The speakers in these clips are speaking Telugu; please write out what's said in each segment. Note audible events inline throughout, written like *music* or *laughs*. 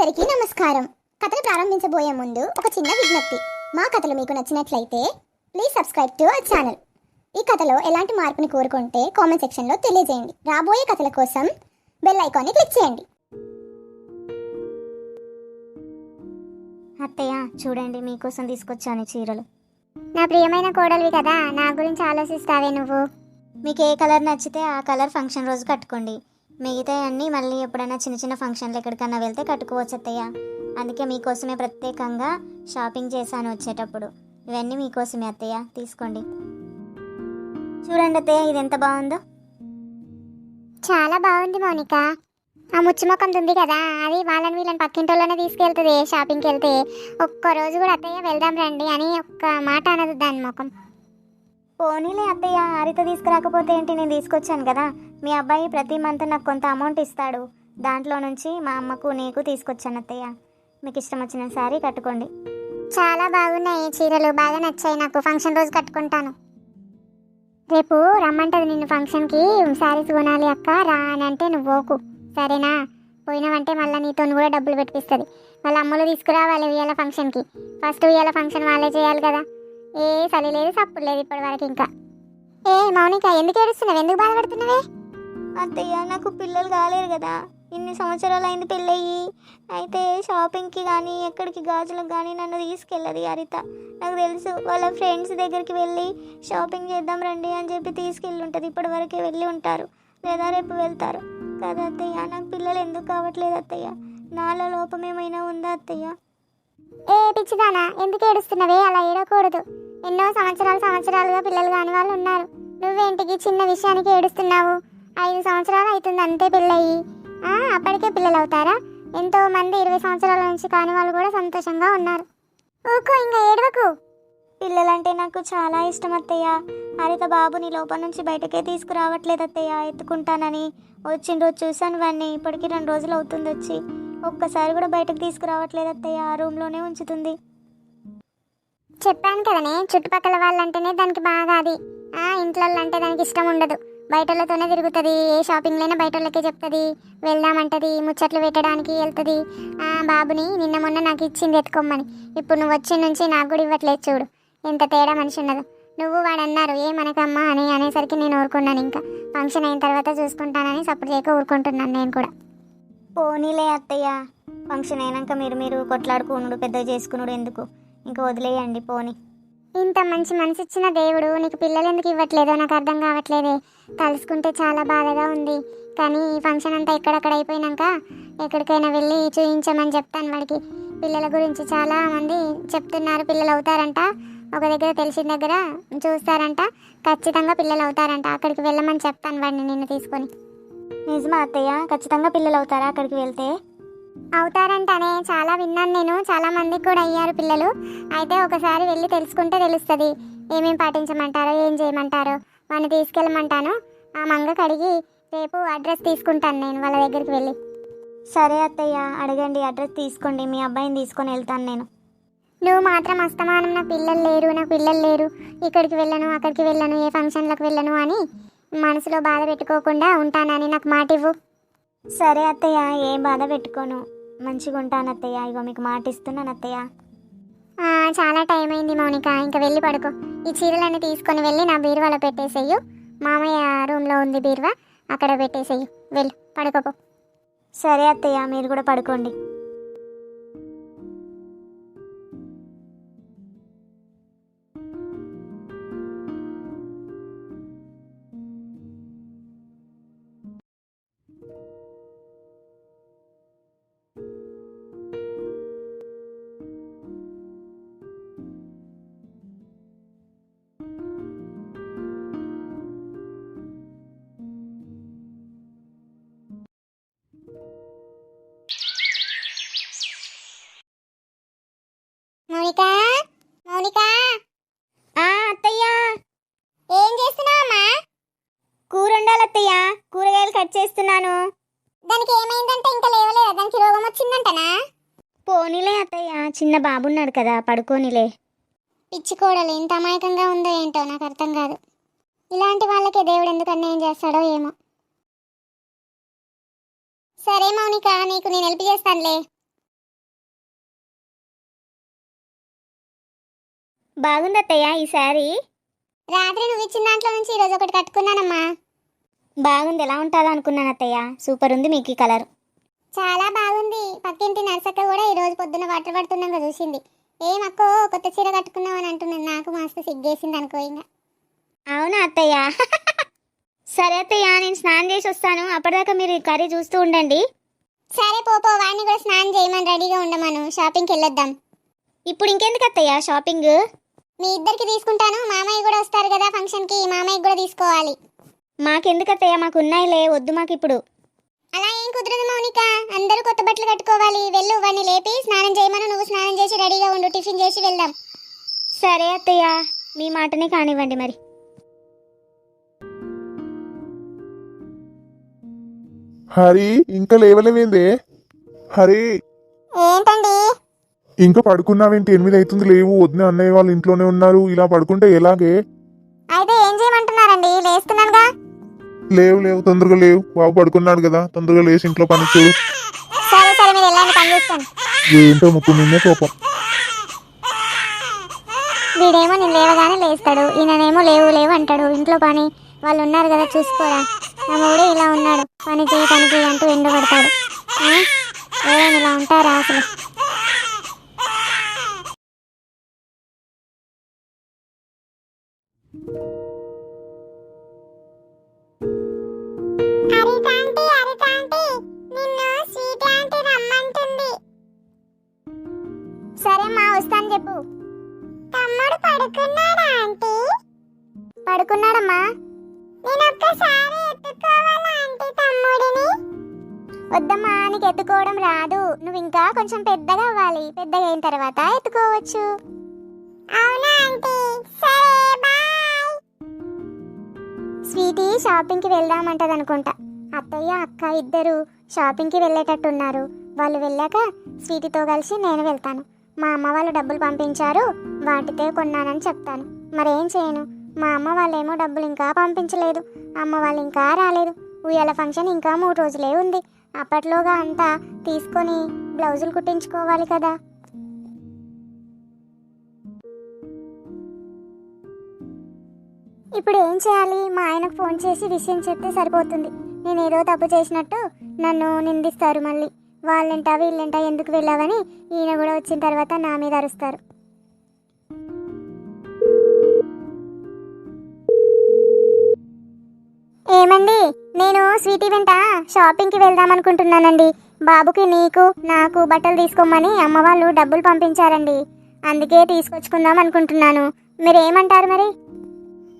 అందరికీ నమస్కారం. కథను ప్రారంభించబోయే ముందు ఒక చిన్న విజ్ఞప్తి. మా కథలు మీకు నచ్చినట్లయితే please subscribe to our channel ఈ కథలో ఎలాంటి మార్పుని కోరుకుంటే కామెంట్ సెక్షన్లో తెలియజేయండి. రాబోయే కథల కోసం బెల్ ఐకాన్ని క్లిక్ చేయండి. అత్తయ్య చూడండి మీకోసం తీసుకొచ్చాను చీరలు. నా ప్రియమైన కోడలివి కదా నా గురించి ఆలోచిస్తావే నువ్వు? మీకు ఏ కలర్ నచ్చితే ఆ కలర్ ఫంక్షన్ రోజు కట్టుకోండి. మిగతా అన్నీ మళ్ళీ ఎప్పుడైనా చిన్న చిన్న ఫంక్షన్లు ఎక్కడికన్నా వెళ్తే కట్టుకోవచ్చు అత్తయ్య. అందుకే మీకోసమే ప్రత్యేకంగా షాపింగ్ చేశాను వచ్చేటప్పుడు. ఇవన్నీ మీకోసమే అత్తయ్య. తీసుకోండి. చూడండి అత్తయ్య ఇది ఎంత బాగుందో. చాలా బాగుంది మౌనిక. ఆ ముచ్చిమొక్కం ఉంది కదా అది వాళ్ళని వీళ్ళని పక్కింటోళ్ళనే తీసుకెళ్తుంది షాపింగ్కి వెళ్తే. ఒక్క రోజు కూడా అత్తయ్య వెళ్దాం రండి అని ఒక్క మాట అనదు దాని ముఖం. పోనీలే అత్తయ్య హరిత తీసుకురాకపోతే ఏంటి? నేను తీసుకొచ్చాను కదా. మీ అబ్బాయి ప్రతి మంత్ నాకు కొంత అమౌంట్ ఇస్తాడు. దాంట్లో నుంచి మా అమ్మకు నీకు తీసుకొచ్చాను అత్తయ్య. మీకు ఇష్టం వచ్చిన శారీ కట్టుకోండి. చాలా బాగున్నాయి చీరలు. బాగా నచ్చాయి నాకు. ఫంక్షన్ రోజు కట్టుకుంటాను. రేపు రమ్మంటది నిన్ను ఫంక్షన్కి. శారీస్ కొనాలి అక్క. రా అని అంటే నువ్వు ఓకు సరేనా? పోయినావంటే మళ్ళీ నీతో కూడా డబ్బులు పెట్టిస్తుంది వాళ్ళ అమ్మలు తీసుకురావాలి ఉయ్యాల ఫంక్షన్కి. ఫస్ట్ ఉయ్యాల ఫంక్షన్ వాళ్ళే చేయాలి కదా. ఏ చలి లేదు సప్పుడు లేదు ఇప్పటి వరకు ఇంకా. ఏ మౌనిక ఎందుకు ఏడుస్తున్నావు? ఎందుకు బాధపడుతున్నావే? అత్తయ్య నాకు పిల్లలు కాలేరు కదా. ఇన్ని సంవత్సరాలు అయింది పెళ్ళయ్యి. అయితే షాపింగ్కి కానీ ఎక్కడికి గాజులకు కానీ నన్ను తీసుకెళ్ళదు హరిత. నాకు తెలుసు వాళ్ళ ఫ్రెండ్స్ దగ్గరికి వెళ్ళి షాపింగ్ చేద్దాం రండి అని చెప్పి తీసుకెళ్ళి ఉంటుంది. ఇప్పటి వరకే వెళ్ళి ఉంటారు. లేదా రేపు వెళ్తారు. కదా అత్తయ్య నాకు పిల్లలు ఎందుకు కావట్లేదు అత్తయ్య? నాలో లోపం ఏమైనా ఉందా అత్తయ్య? ఏ పిచ్చిదానా ఎందుకు ఏడుస్తున్నవే? అలా ఏడకూడదు. ఎన్నో సంవత్సరాలు సంవత్సరాలుగా పిల్లలు కాని వాళ్ళు ఉన్నారు. నువ్వేంటికి చిన్న విషయానికి ఏడుస్తున్నావు? ఐదు సంవత్సరాలు అవుతుంది అంతే పెళ్ళయి. అప్పటికే పిల్లలు అవుతారా ఎంతో మంది ఇరవై సంవత్సరాల నుంచి కాని వాళ్ళు కూడా సంతోషంగా ఉన్నారు. ఊకో ఇంకా ఏడవకు. పిల్లలంటే నాకు చాలా ఇష్టం అత్తయ్య. హరిత బాబుని లోపల నుంచి బయటకే తీసుకురావట్లేదు అత్తయ్య. ఎత్తుకుంటానని వచ్చిన రోజు చూశాను వాడిని ఇప్పటికి రెండు రోజులు అవుతుంది వచ్చి. ఒక్కసారి కూడా బయటకు తీసుకురావట్లేదు అత్తయ్య. ఆ రూమ్లోనే ఉంచుతుంది. చెప్పాను కదనే చుట్టుపక్కల వాళ్ళంటేనే దానికి బాగా అది. ఇంట్లో అంటే దానికి ఇష్టం ఉండదు. బయటలతోనే తిరుగుతుంది. ఏ షాపింగ్లైనా బయటలకే చెప్తుంది. వెళ్దామంటది. ముచ్చట్లు పెట్టడానికి వెళ్తుంది. బాబుని నిన్న మొన్న నాకు ఇచ్చింది ఎత్తుకోమని ఇప్పుడు నువ్వు వచ్చి నుంచి నాకు కూడా ఇవ్వట్లేదు చూడు. ఎంత తేడా మనిషి ఉన్నదో. నువ్వు వాడు అన్నారు ఏమనకమ్మా అని అనేసరికి నేను ఊరుకున్నాను ఇంకా. ఫంక్షన్ అయిన తర్వాత చూసుకుంటానని సపోర్ట్ చేయక ఊరుకుంటున్నాను నేను కూడా. పోనీలే అత్తయ్య. ఫంక్షన్ అయినాక మీరు మీరు కొట్లాడుకునుడు పెద్ద చేసుకునుడు ఎందుకు? ఇంకా వదిలేయండి పోనీ. ఇంత మంచి మనసు ఇచ్చిన దేవుడు నీకు పిల్లలు ఎందుకు ఇవ్వట్లేదో? నాకు అర్థం కావట్లేదే. తలుసుకుంటే చాలా బాధగా ఉంది. కానీ ఈ ఫంక్షన్ అంతా ఎక్కడక్కడ అయిపోయినాక ఎక్కడికైనా వెళ్ళి చూపించమని చెప్తాను వాడికి. పిల్లల గురించి చాలా మంది చెప్తున్నారు పిల్లలు అవుతారంట ఒక దగ్గర తెలిసిన దగ్గర చూస్తారంట. ఖచ్చితంగా పిల్లలు అవుతారంట అక్కడికి వెళ్ళమని చెప్తాను వాడిని నిన్ను తీసుకొని. నిజమా అత్తయ్య? ఖచ్చితంగా పిల్లలు అవుతారా అక్కడికి వెళ్తే? అవుతారంటనే చాలా విన్నాను నేను. చాలా మందికి కూడా అయ్యారు పిల్లలు. అయితే ఒకసారి వెళ్ళి తెలుసుకుంటే తెలుస్తుంది. ఏమేం పాటించమంటారో ఏం చేయమంటారో. వాడిని తీసుకెళ్ళమంటాను. ఆ మంగ కడిగి రేపు అడ్రస్ తీసుకుంటాను నేను వాళ్ళ దగ్గరికి వెళ్ళి. సరే అత్తయ్య అడగండి. అడ్రస్ తీసుకోండి. మీ అబ్బాయిని తీసుకొని వెళ్తాను నేను. నువ్వు మాత్రం అస్తమానం. నా పిల్లలు లేరు నా పిల్లలు లేరు. ఇక్కడికి వెళ్ళను అక్కడికి వెళ్ళను ఏ ఫంక్షన్లకు వెళ్ళను అని మనసులో బాధ పెట్టుకోకుండా ఉంటానని నాకు మాట ఇవ్వు సరే అత్తయ్య ఏం బాధ పెట్టుకోను. మంచిగా ఉంటాను అత్తయ్య. ఇగో మీకు మాట ఇస్తున్నాను అత్తయ్య. చాలా టైం అయింది మౌనిక. ఇంకా వెళ్ళి పడుకో. ఈ చీరలన్నీ తీసుకొని వెళ్ళి నా బీరువాలో పెట్టేసేయు. మామయ్య రూమ్లో ఉంది బీరువా. అక్కడ పెట్టేసేయు. వెళ్ళు పడుకోపో. సరే అత్తయ్య మీరు కూడా పడుకోండి. పోనీలే అత్తయ్య చిన్న బాబున్నాడు కదా పడుకోనిలే. పిచ్చి కోడలు ఎంత అమాయకంగా ఉందో ఏంటో నాకు అర్థం కాదు. ఇలాంటి వాళ్ళకే దేవుడు ఎందుకు అన్యాయం చేస్తాడో ఏమో. సరే మౌనిక నీకు నేను హెల్ప్ చేస్తానులే. బాగుందత్తయ్య ఈ ఈసారి రాత్రి నువ్వు ఇచ్చిన దాంట్లో నుంచి ఈరోజు ఒకటి కట్టుకున్నానమ్మా. బాగుంది ఎలా ఉంటుందో అనుకున్నాను అత్తయ్య. సూపర్ ఉంది మీకు ఈ కలర్. చాలా బాగుంది. పక్కింటి నర్సక్క కూడా ఈ రోజు పొద్దున వాటర్ పడుతున్నాక చూసింది. ఏం అక్కో కొత్త చీర కట్టుకున్నావు అని అంటున్నాను నాకు మస్తు సిగ్గేసింది అనుకో ఇంకా. అవునా అత్తయ్య? *laughs* సరే అత్తయ్య నేను స్నానం చేసి వస్తాను. అప్పటిదాకా మీరు ఈ కర్రీ చూస్తూ ఉండండి. సరే పోపో వాడిని కూడా స్నానం చేయమని రెడీగా ఉండమను. షాపింగ్కి వెళ్ళొద్దాం. ఇప్పుడు ఇంకెందుకు అత్తయ్య షాపింగ్? మీ ఇద్దరికి తీసుకుంటాను. మామయ్య కూడా వస్తారు కదా ఫంక్షన్కి. మామయ్య కూడా తీసుకోవాలి. మాకెందుకు అత్తయ్య? మాకు ఉన్నాయిలే వద్దు మాకు ఇప్పుడు. అలా ఏం కుదరదు మౌనిక. అందరూ కొత్త బట్టలు కట్టుకోవాలి. వెళ్ళు వాడిని లేపి స్నానం చేయమను. నువ్వు స్నానం చేసి రెడీగా ఉండు. టిఫిన్ చేసి వెళ్దాం. సరే అత్తయ్య. మీ మాటనే కానివ్వండి మరి. హరి ఇంకా లేవలేవేందే? హరి. ఏంటండి? ఇంకా పడుకున్నావేంటి? ఎనిమిది అవుతుంది లేవు. వదిన అన్నయ్య వాళ్ళు ఇంట్లోనే ఉన్నారు. ఇలా పడుకుంటే ఎలాగే? లేవు లేవు తొందరగా లేవు. బాబు పడుకున్నాడు కదా తొందరగా లేచి ఇంట్లో పని చూడు. సరే సరే మీరు వెళ్ళండి పని చేస్తాను. ఏంటో ముక్కు నిన్నే కోపం. వీడేమో నేను లేవగానే లేస్తాడు ఈయననేమో లేవు లేవు అంటాడు. ఇంట్లో పని వాళ్ళు ఉన్నారు కదా చూసుకోరా. నా మూడే ఇలా ఉన్నాడు పని చేయి పని చేయి అంటూ ఎండు పడతాడు ఆ? ఎవరైనా ఇలా ఉంటారా అసలు? సరే పడుకున్నాడమ్మా. నేను ఒక్కసారి ఎత్తుకోవాలా ఆంటీ తమ్ముడిని? వద్దమ్మా నీకు ఎత్తుకోవడం రాదు. నువ్వు ఇంకా కొంచెం పెద్దగా అవ్వాలి. పెద్దగా అయిన తర్వాత ఎత్తుకోవచ్చు. అవునా ఆంటీ సరే బాయ్. స్వీటీ షాపింగ్కి వెళ్దామంటది అనుకుంటా అత్తయ్య అక్క ఇద్దరు షాపింగ్కి వెళ్ళేటట్టున్నారు. వాళ్ళు వెళ్ళాక స్వీటీతో కలిసి నేను వెళ్తాను. మా అమ్మ వాళ్ళు డబ్బులు పంపించారు. వాటితో కొన్నానని చెప్తాను. మరేం చేయను? మా అమ్మ వాళ్ళేమో డబ్బులు ఇంకా పంపించలేదు. అమ్మ వాళ్ళు ఇంకా రాలేదు. ఉయ్యాల ఫంక్షన్ ఇంకా మూడు రోజులే ఉంది. అప్పట్లోగా అంతా తీసుకొని బ్లౌజులు కుట్టించుకోవాలి కదా. ఇప్పుడు ఏం చేయాలి? మా ఆయనకు ఫోన్ చేసి విషయం చెప్తే సరిపోతుంది. నేను ఏదో తప్పు చేసినట్టు నన్ను నిందిస్తారు మళ్ళీ. వాళ్ళంట వీళ్ళంట ఎందుకు వెళ్ళావని ఈయన కూడా వచ్చిన తర్వాత నా మీద అరుస్తారు. ఏమండి నేను స్వీటీ వెంట షాపింగ్కి వెళ్దాం అనుకుంటున్నానండి బాబుకి నీకు నాకు బట్టలు తీసుకోమని అమ్మ వాళ్ళు డబ్బులు పంపించారండి. అందుకే తీసుకొచ్చుకుందాం అనుకుంటున్నాను. మీరు ఏమంటారు మరి?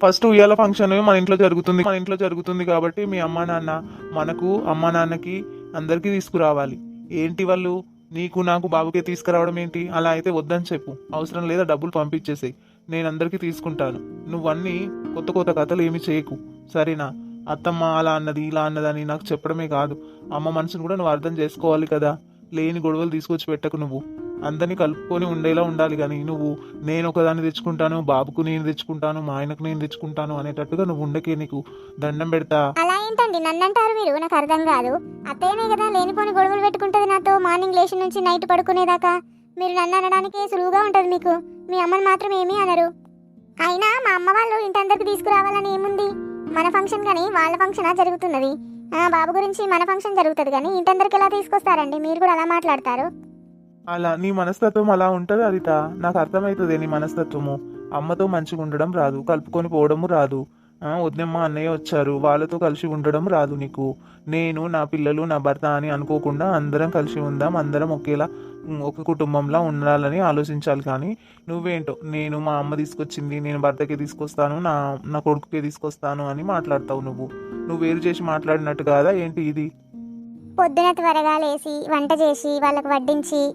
ఫస్ట్ ఉయ్యాల ఫంక్షన్ మన ఇంట్లో జరుగుతుంది. మన ఇంట్లో జరుగుతుంది కాబట్టి మీ అమ్మ నాన్న మనకు అమ్మ నాన్నకి అందరికీ తీసుకురావాలి. ఏంటి వాళ్ళు? నీకు నాకు బాబుకే తీసుకురావడం ఏంటి? అలా అయితే వద్దని చెప్పు. అవసరం లేదా డబ్బులు పంపించేసేయి. నేను అందరికీ తీసుకుంటాను. నువ్వన్నీ కొత్త కొత్త కథలు ఏమి చేయకు. సరేనా? అత్తమ్మ అలా అన్నది ఇలా అన్నదని నాకు చెప్పడమే కాదు. అమ్మ మనసును కూడా నువ్వు అర్థం చేసుకోవాలి కదా. లేని గొడవలు తీసుకొచ్చి పెట్టకు నువ్వు. అందరినీ కలుపుకొని ఉండేలా ఉండాలి కానీ నువ్వు నేను ఒకదాన్ని తెచ్చుకుంటాను బాబుకు నేను తెచ్చుకుంటాను మా ఆయనకు నేను తెచ్చుకుంటాను అనేటట్టుగా నువ్వు ఉండకే నీకు దండం పెడతా. అలా ఏంటండి? నన్ను అంటారు మీరు? నాకు అర్థం కాదు. అత్తయ్యనే కదా లేనిపోని గొడవలు పెట్టుకుంటది నాతో మార్నింగ్ లేచి నుంచి నైట్ పడుకునేదాకా. మీరు నన్ను అనడానికి సులువుగా ఉంటుంది మీకు. మీ అమ్మని మాత్రం ఏమీ అనరు. అయినా మా అమ్మ వాళ్ళు ఇంటందరికి తీసుకురావాలని ఏముంది? మన ఫంక్షన్ కానీ వాళ్ళ ఫంక్షన్ జరుగుతున్నది. ఆ బాబు గురించి మన ఫంక్షన్ జరుగుతుంది కానీ ఇంటందరికి ఎలా తీసుకొస్తారండి? మీరు కూడా అలా మాట్లాడతారు. అలా నీ మనస్తత్వం అలా ఉంటది అదిత నాకు అర్థమవుతుంది నీ మనస్తత్వము. అమ్మతో మంచిగా ఉండడం రాదు కలుపుకొని పోవడము రాదు. వద్దమ్మ వదినమ్మ అన్నయ్య వచ్చారు. వాళ్ళతో కలిసి ఉండడం రాదు నీకు. నేను నా పిల్లలు నా భర్త అని అనుకోకుండా అందరం కలిసి ఉందాం అందరం ఒకేలా ఒక కుటుంబంలా ఉండాలని ఆలోచించాలి కానీ నువ్వేంటో? నేను మా అమ్మ తీసుకొచ్చింది నేను భర్తకి తీసుకొస్తాను నా నా కొడుకుకే తీసుకొస్తాను అని మాట్లాడతావు నువ్వు. నువ్వు వేరు చేసి మాట్లాడినట్టు కాదా? ఏంటి ఇది? పొద్దున త్వరగా లేచి వంట చేసి వాళ్ళకి వడ్డించి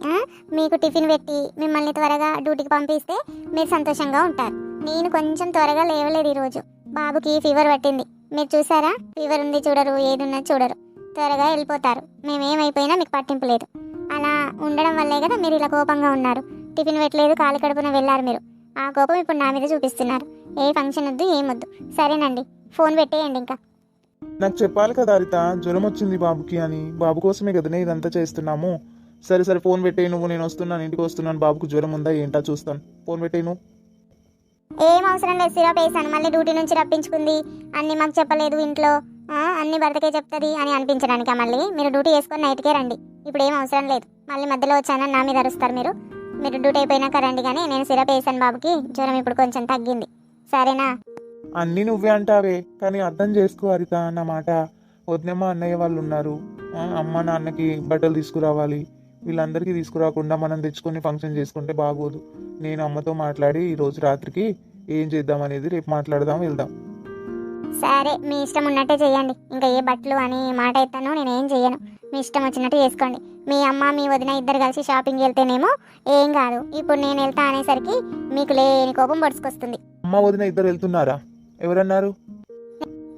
మీకు టిఫిన్ పెట్టి మిమ్మల్ని త్వరగా డ్యూటీకి పంపిస్తే మీరు సంతోషంగా ఉంటారు. నేను కొంచెం త్వరగా లేవలేదు ఈరోజు. బాబుకి ఫీవర్ పట్టింది. మీరు చూసారా? ఫీవర్ ఉంది చూడరు ఏదున్నా చూడరు. త్వరగా వెళ్ళిపోతారు. మేమేమైపోయినా మీకు పట్టింపు లేదు. అలా ఉండడం వల్లే కదా మీరు ఇలా కోపంగా ఉన్నారు. టిఫిన్ పెట్టలేదు కాలు కడుపున వెళ్ళారు మీరు. ఆ కోపం ఇప్పుడు నా మీద చూపిస్తున్నారు. ఏ ఫంక్షన్ వద్దు ఏమొద్దు సరేనండి ఫోన్ పెట్టేయండి ఇంకా. నాకు చెప్పాలి కదా హరిత జ్వరం వచ్చింది బాబుకి అని. బాబు కోసమే కదనే ఇదంతా చేస్తున్నాము. సరే సరే ఫోన్ పెట్టేయి నువ్వు. నేను వస్తున్నాను ఇంటికి వస్తున్నాను. బాబుకు జ్వరం ఉందా ఏంటా చూస్తాను. ఫోన్ పెట్టేయి నువ్వు. ఏం అవసరం లేదు సిరప్ వేసాను మళ్ళీ డ్యూటీ నుంచి రప్పించుకుంది. అన్ని మాకు చెప్పలేదు ఇంట్లో. అన్ని భర్తకే చెప్తుంది అని అనిపించడానికా మళ్ళీ? మీరు డ్యూటీ చేసుకొని నైట్కే రండి. ఇప్పుడు ఏం అవసరం లేదు. మళ్ళీ మధ్యలో వచ్చానని నా మీద అరుస్తారు మీరు. మీరు డ్యూటీ అయిపోయినాక రండి కానీ నేను సిరప్ వేసాను బాబుకి జ్వరం ఇప్పుడు కొంచెం తగ్గింది. సరేనా? అన్నీ నువ్వే అంటావే కానీ అర్థం చేసుకో హరిత నా మాట. వదినమ్మ అన్నయ్య వాళ్ళు ఉన్నారు. అమ్మ నాన్నకి బట్టలు తీసుకురావాలి. వీళ్ళందరికీ తీసుకురాకుండా మనం తెచ్చుకొని ఫంక్షన్ చేసుకుంటే బాగోదు. నేను అమ్మతో మాట్లాడి ఈ రోజు రాత్రికి ఏం చేద్దాం అనేది రేపు మాట్లాడదాం వెళ్దాం. సరే మీ ఇష్టం ఉన్నట్టే చేయండి. ఇంకా ఏ బట్టలు అని మాట ఎత్తాను నేను ఏం చెయ్యను. మీ ఇష్టం వచ్చినట్టు చేసుకోండి. మీ అమ్మ మీ వదిన ఇద్దరు కలిసి షాపింగ్ వెళ్తేనేమో ఏం కాదు. ఇప్పుడు నేను వెళ్తా అనేసరికి మీకు లేని కోపం పొడుచుకొస్తుంది అమ్మ వదిన ఇద్దరు వెళ్తున్నారా? ఎవరన్నారు?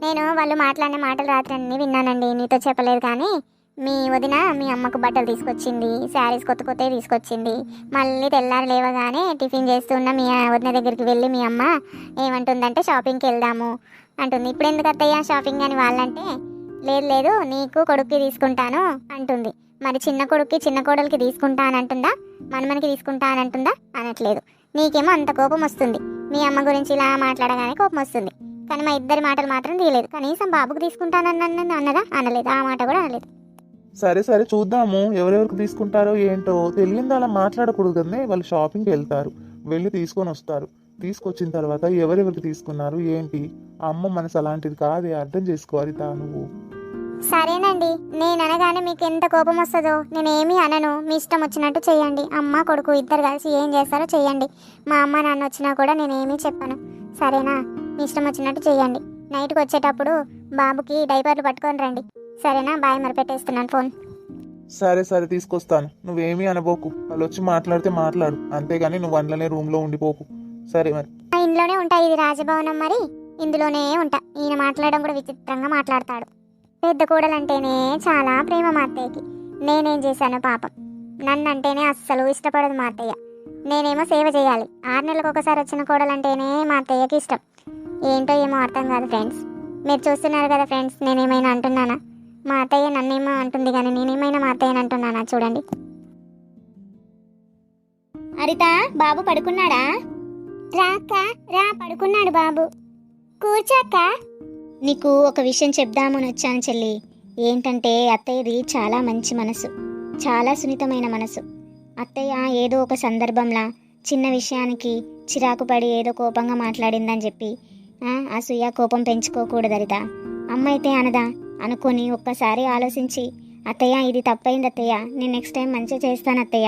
నేను వాళ్ళు మాట్లాడిన మాటలు రాత్రి అన్ని విన్నానండి. నీతో చెప్పలేదు కానీ మీ వదిన మీ అమ్మకు బట్టలు తీసుకొచ్చింది శారీస్ కొత్త కొత్తవి తీసుకొచ్చింది. మళ్ళీ తెల్లారి లేవగానే టిఫిన్ చేస్తున్న మీ వదిన దగ్గరికి వెళ్ళి మీ అమ్మ ఏమంటుందంటే షాపింగ్కి వెళ్దాము అంటుంది. ఇప్పుడు ఎందుకు అత్తయ్య? షాపింగ్ అని వాళ్ళంటే లేదు లేదు నీకు కొడుక్కి తీసుకుంటాను అంటుంది. మరి చిన్న కొడుక్కి చిన్న కోడలికి తీసుకుంటా అని అంటుందా? మనమనికి తీసుకుంటా అని అంటుందా? అనట్లేదు. నీకేమో అంత కోపం వస్తుంది. మీ అమ్మ గురించి ఇలా మాట్లాడగానే కోపం వస్తుంది. కానీ మా ఇద్దరి మాటలు మాత్రం తీయలేదు. కనీసం బాబుకు తీసుకుంటానన్న అన్నదా? అనలేదు. ఆ మాట కూడా అనలేదు. సరే సరే చూద్దాము. ఎవరెవరికి తీసుకుంటారో ఏంటో తెలియంది అలా మాట్లాడకూడదు కదనే వాళ్ళు షాపింగ్కి వెళ్తారు. వెళ్ళి తీసుకొని వస్తారు. తీసుకొచ్చిన తర్వాత ఎవరెవరికి తీసుకున్నారు ఏంటి? అమ్మ మనసు అలాంటిది కాదే. అర్థం చేసుకోవాలి తా నువ్వు. సరేనండి నేను అనగానే మీకు ఎంత కోపం వస్తుందో నేను ఏమీ అనను. మీ ఇష్టం వచ్చినట్టు చేయండి అమ్మ కొడుకు ఇద్దరు కలిసి ఏం చేస్తారో చేయండి మా అమ్మ నాన్న వచ్చినా కూడా నేను ఏమీ చెప్పను. సరేనా? మీ ఇష్టం వచ్చినట్టు చేయండి నైట్కి వచ్చేటప్పుడు బాబుకి డైపర్లు పట్టుకొని రండి. సరేనా? బాయ్ మరి పెట్టేస్తున్నాను ఫోన్. సరే సరే తీసుకొస్తాను. నువ్వేమీ అనబోకు. వాళ్ళు వచ్చి మాట్లాడితే మాట్లాడు. అంతేగాని నువ్వు అందులోనే రూమ్లో ఉండిపోకు. సరే మరి. ఇంట్లోనే ఉంటా ఇది రాజభవనం మరి. ఇందులోనే ఉంటా. ఈయన మాట్లాడడం కూడా విచిత్రంగా మాట్లాడతాడు. పెద్ద కోడలంటేనే చాలా ప్రేమ మా అత్తయ్యకి. నేనేం చేశాను పాపం. నన్ను అంటేనే అస్సలు ఇష్టపడదు మా అత్తయ్య. నేనేమో సేవ చేయాలి. ఆరు నెలలకు ఒకసారి వచ్చిన కోడలంటేనే మా అత్తయ్యకి ఇష్టం. ఏంటో ఏమో అర్థం కాదు ఫ్రెండ్స్. మీరు చూస్తున్నారు కదా ఫ్రెండ్స్ నేనేమైనా అంటున్నానా? మా అత్తయ్య నన్నేమో అంటుంది కానీ నేనేమైనా మా అత్తయ్యని అంటున్నానా చూడండి. హరిత బాబు పడుకున్నాడా? రా అక్క రా పడుకున్నాడు బాబు. కూర్చోక్క. నీకు ఒక విషయం చెప్దామని వచ్చాను చెల్లి. ఏంటంటే అత్తయ్యది చాలా మంచి మనసు. చాలా సున్నితమైన మనసు. అత్తయ్య ఏదో ఒక సందర్భంలా చిన్న విషయానికి చిరాకు పడి ఏదో కోపంగా మాట్లాడిందని చెప్పి అసూయ కోపం పెంచుకోకూడదు అమ్మైతే అమ్మ అయితే అనదా? అనుకొని ఒక్కసారి ఆలోచించి అత్తయ్య ఇది తప్పైంది అత్తయ్య. నేను నెక్స్ట్ టైం మంచిగా చేస్తాను అత్తయ్య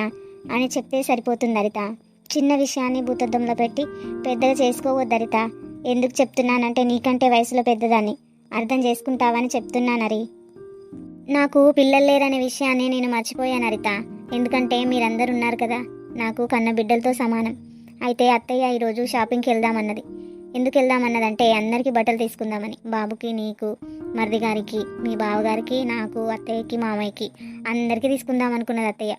అని చెప్తే సరిపోతుంది అరిత చిన్న విషయాన్ని భూతద్దంలో పెట్టి పెద్దగా చేసుకోవద్దరిత. ఎందుకు చెప్తున్నానంటే నీకంటే వయసులో పెద్దదాన్ని. అర్థం చేసుకుంటావని చెప్తున్నాను హరి నాకు పిల్లలు లేరనే విషయాన్ని నేను మర్చిపోయాను హరిత ఎందుకంటే మీరందరూ ఉన్నారు కదా నాకు కన్న బిడ్డలతో సమానం. అయితే అత్తయ్య ఈరోజు షాపింగ్కి వెళ్దామన్నది. ఎందుకు వెళ్దామన్నదంటే అందరికీ బట్టలు తీసుకుందామని. బాబుకి నీకు మరిది గారికి మీ బావగారికి నాకు అత్తయ్యకి మామయ్యకి అందరికీ తీసుకుందాం అనుకున్నది అత్తయ్య.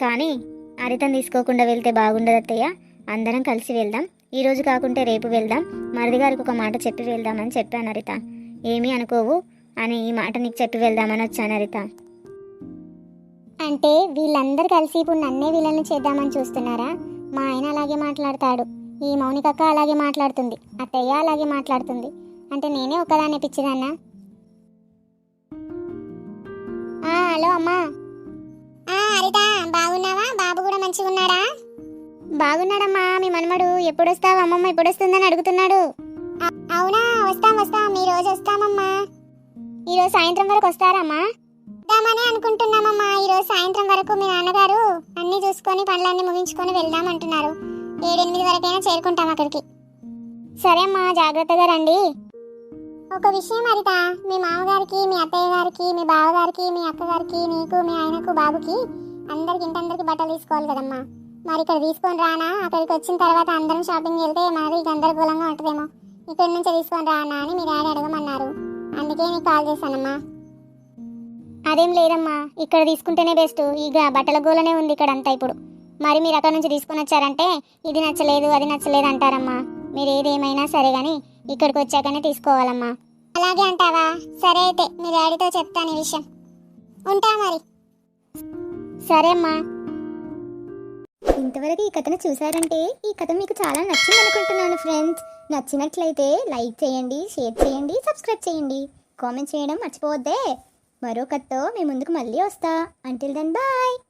కానీ హరితను తీసుకోకుండా వెళ్తే బాగుండదు అత్తయ్య. అందరం కలిసి వెళ్దాం. ఈరోజు కాకుంటే రేపు వెళ్దాం. మరిది గారికి ఒక మాట చెప్పి వెళ్దామని చెప్పాను హరిత ఏమీ అనుకోవు అని ఈ మాట నీకు చెప్పి వెళ్దామని వచ్చాను హరిత అంటే వీళ్ళందరూ కలిసి ఇప్పుడు నన్నే వీళ్ళని చేద్దామని చూస్తున్నారా? మా ఆయన అలాగే మాట్లాడతాడు. ఈ మౌనికక్క అలాగే మాట్లాడుతుంది. అత్తయ్య అలాగే మాట్లాడుతుంది. అంటే నేనే ఒకదాన్ని పిచ్చిదాన్నా? హలో అమ్మా. హరిత బాగున్నావా? బాబు కూడా మంచిగా ఉన్నాడా బాగున్నాడమ్మా మీ మనమడు ఎప్పుడు వస్తావు అమ్మమ్మ ఎప్పుడు వస్తుందని అడుగుతున్నాడు అవునా? వస్తాం వస్తాం. ఈ రోజు వస్తామమ్మా. ఈ రోజు సాయంత్రం వరకు వస్తారమ్మా. వద్దామని అనుకుంటున్నామమ్మా. ఈ రోజు సాయంత్రం వరకు మీ నాన్నగారు అన్నీ చూసుకొని పనులన్నీ ముగించుకొని వెళ్దాం అంటున్నారు. ఏడెనిమిది వరకైనా చేరుకుంటాం అక్కడికి. సరే అమ్మా జాగ్రత్తగా రండి. ఒక విషయం హరిత మీ మామగారికి మీ అత్తయ్య గారికి మీ బావగారికి మీ అక్కగారికి నీకు మీ ఆయనకు బాబుకి అందరికి ఇంటందరికి బట్టలు తీసుకోవాలి కదమ్మా. మరి ఇక్కడ తీసుకొని రానా? అక్కడికి వచ్చిన తర్వాత అందరం షాపింగ్ వెళ్తే మరి గందరగోళంగా ఉంటుందేమో. ఇక్కడి నుంచి తీసుకొని రానా అని మీ డాడీ అడగమన్నారు. అందుకే నీకు కాల్ చేశానమ్మా. అదేం లేదమ్మా. ఇక్కడ తీసుకుంటేనే బెస్ట్ ఇక బట్టల గోలనే ఉంది ఇక్కడ అంతా ఇప్పుడు. మరి మీరు అక్కడ నుంచి తీసుకొని వచ్చారంటే ఇది నచ్చలేదు అది నచ్చలేదు అంటారమ్మా. మీరు ఏదేమైనా సరే కానీ ఇక్కడికి వచ్చాకనే తీసుకోవాలమ్మా. అలాగే అంటావా? సరే అయితే మీ డాడీతో చెప్తాను ఈ విషయం. ఉంటా మరి. సరే అమ్మా. ఇంతవరకు ఈ కథను చూసారంటే ఈ కథ మీకు చాలా నచ్చింది అనుకుంటున్నాను ఫ్రెండ్స్. నచ్చినట్లయితే లైక్ చేయండి షేర్ చేయండి సబ్స్క్రైబ్ చేయండి. కామెంట్ చేయడం మర్చిపోవద్దే. మరో కథతో మీ ముందుకు మళ్ళీ వస్తా. Until then bye